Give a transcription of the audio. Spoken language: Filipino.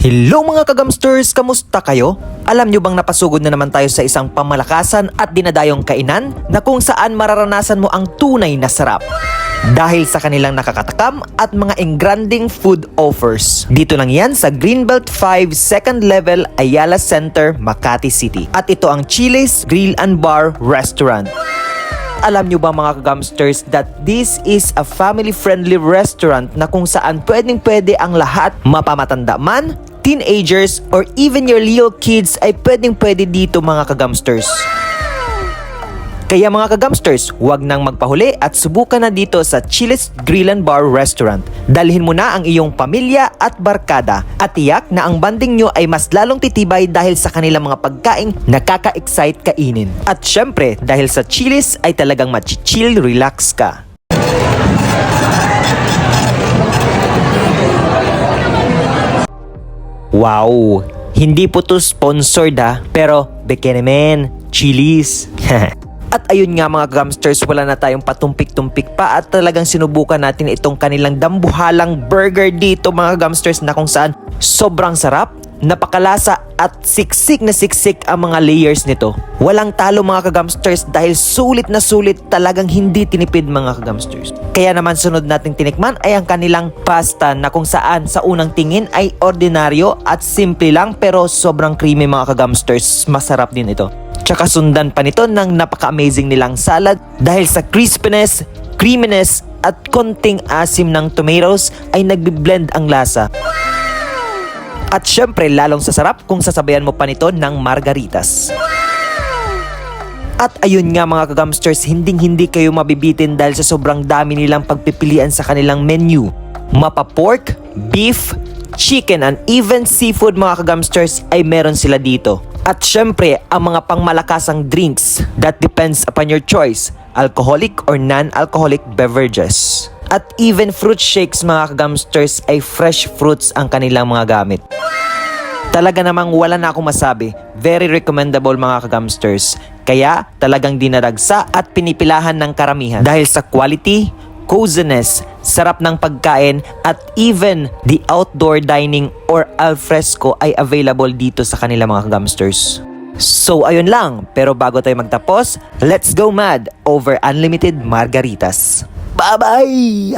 Hello mga kagamsters! Kamusta kayo? Alam nyo bang napasugod na naman tayo sa isang pamalakasan at dinadayong kainan na kung saan mararanasan mo ang tunay na sarap? Dahil sa kanilang nakakatakam at mga engranding food offers. Dito lang yan sa Greenbelt 5 Second Level Ayala Center, Makati City. At ito ang Chili's Grill and Bar Restaurant. Alam nyo ba mga kagamsters that this is a family-friendly restaurant na kung saan pwedeng pwede ang lahat, mapamatanda man, teenagers, or even your little kids ay pwedeng pwede dito mga kagamsters. Kaya mga kagamsters, huwag nang magpahuli at subukan na dito sa Chili's Grill and Bar Restaurant. Dalhin mo na ang iyong pamilya at barkada at tiyak na ang banding nyo ay mas lalong titibay dahil sa kanilang mga pagkaing nakaka-excite kainin. At syempre, dahil sa Chili's ay talagang machichill relax ka. Wow! Hindi po to sponsored ha, pero Bikini Man, Chili's. At ayun nga mga gamsters, wala na tayong patumpik-tumpik pa at talagang sinubukan natin itong kanilang dambuhalang burger dito mga gamsters na kung saan sobrang sarap, napakalasa at siksik na siksik ang mga layers nito. Walang talo mga kagamsters dahil sulit na sulit talagang hindi tinipid mga kagamsters. Kaya naman sunod nating tinikman ay ang kanilang pasta na kung saan sa unang tingin ay ordinaryo at simple lang pero sobrang creamy mga kagamsters. Masarap din ito. Tsaka sundan pa nito ng napaka-amazing nilang salad dahil sa crispiness, creaminess at konting asim ng tomatoes ay nagbi-blend ang lasa. At syempre lalong sasarap kung sasabayan mo pa nito ng margaritas. At ayun nga mga kagamsters, hinding hindi kayo mabibitin dahil sa sobrang dami nilang pagpipilian sa kanilang menu. Mapa pork, beef, chicken and even seafood mga kagamsters ay meron sila dito. At syempre, ang mga pangmalakasang drinks that depends upon your choice, alcoholic or non-alcoholic beverages. At even fruit shakes mga kagamsters ay fresh fruits ang kanilang mga gamit. Talaga namang wala na akong masabi. Very recommendable mga kagamsters. Kaya talagang dinaragsa at pinipilahan ng karamihan. Dahil sa quality, coziness, sarap ng pagkain at even the outdoor dining or alfresco ay available dito sa kanila mga kagamsters. So ayun lang, pero bago tayo magtapos, let's go mad over unlimited margaritas. Bye-bye!